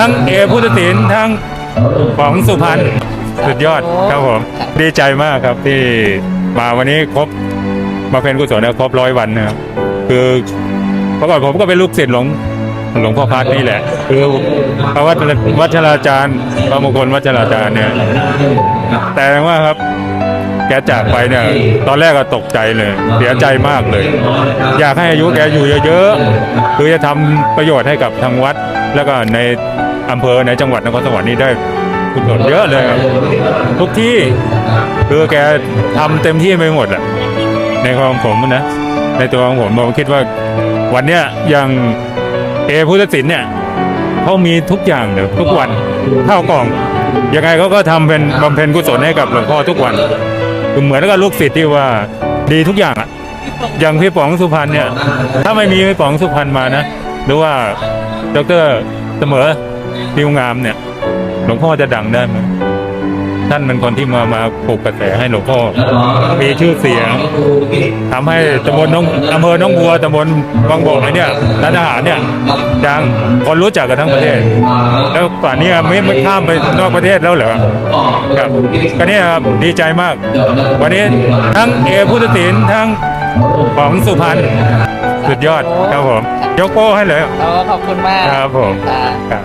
ทั้งเอพุทธศิลป์ทั้งของสุพรรณสุดยอดครับผมดีใจมากครับที่มาวันนี้ครบมาเป็นกุศลนะครบร้อยวันนะครับคือเมื่อก่อนผมก็เป็นลูกศิษย์หลวงหลวงพ่อพัดนี่แหละ คือพระวัวัชราจารย์พระมงคลวัชราจารย์เนี่ยแต่ว่าครับ แกจากไปเนี่ยตอนแรกก็ตกใจเลย เสียใจมากเลย อยากให้อายุแกอยู่เยอะๆคือจะทำประโยชน์ให้กับทางวัด แล้วก็ในอำเภอในจังหวัดนครสวรรค์นี่ได้กุศลเยอะเลยครับทุกที่คือแกทำเต็มที่ไปหมดอะในของผมนะในตัวของผมผมคิดว่าวันเนี้ยอย่างเอพุทธศิลป์เนี่ยเขามีทุกอย่างเลยทุกวันข้าวกล่องยังไงเขาก็ทำเป็นบำเพ็ญกุศลให้กับหลวงพ่อทุกวัน เหมือนกับลูกศิษย์ที่ว่าดีทุกอย่างอะอย่างพี่ป๋องสุพรรณเนี่ย ถ้าไม่มีพี่ป๋องสุพรรณมานะหรือว่าดรเสมอดิวงามเนี่ย หลวงพ่อจะดังได้ไหม ท่านเป็นคนที่มามาปลุกกระแสให้หลวงพ่อมีชื่อเสียงทำให้ตำบลน้องอำเภอน้องบัวตำบลบางบ่อไอ้เนี่ยร้านอาหารเนี่ยดังคนรู้จักกันทั้งประเทศ แล้วป่านนี้ไม่ไม่ข้ามไปนอกประเทศแล้วเหรอครับก็เนี่ยครับดีใจมาก วันนี้ทั้งเอพุทธศิลป์ทั้งของสุพรรณสุดยอดครับผม ยกโป้ให้เลยอ๋อขอบคุณมากครับผมอ่าครับ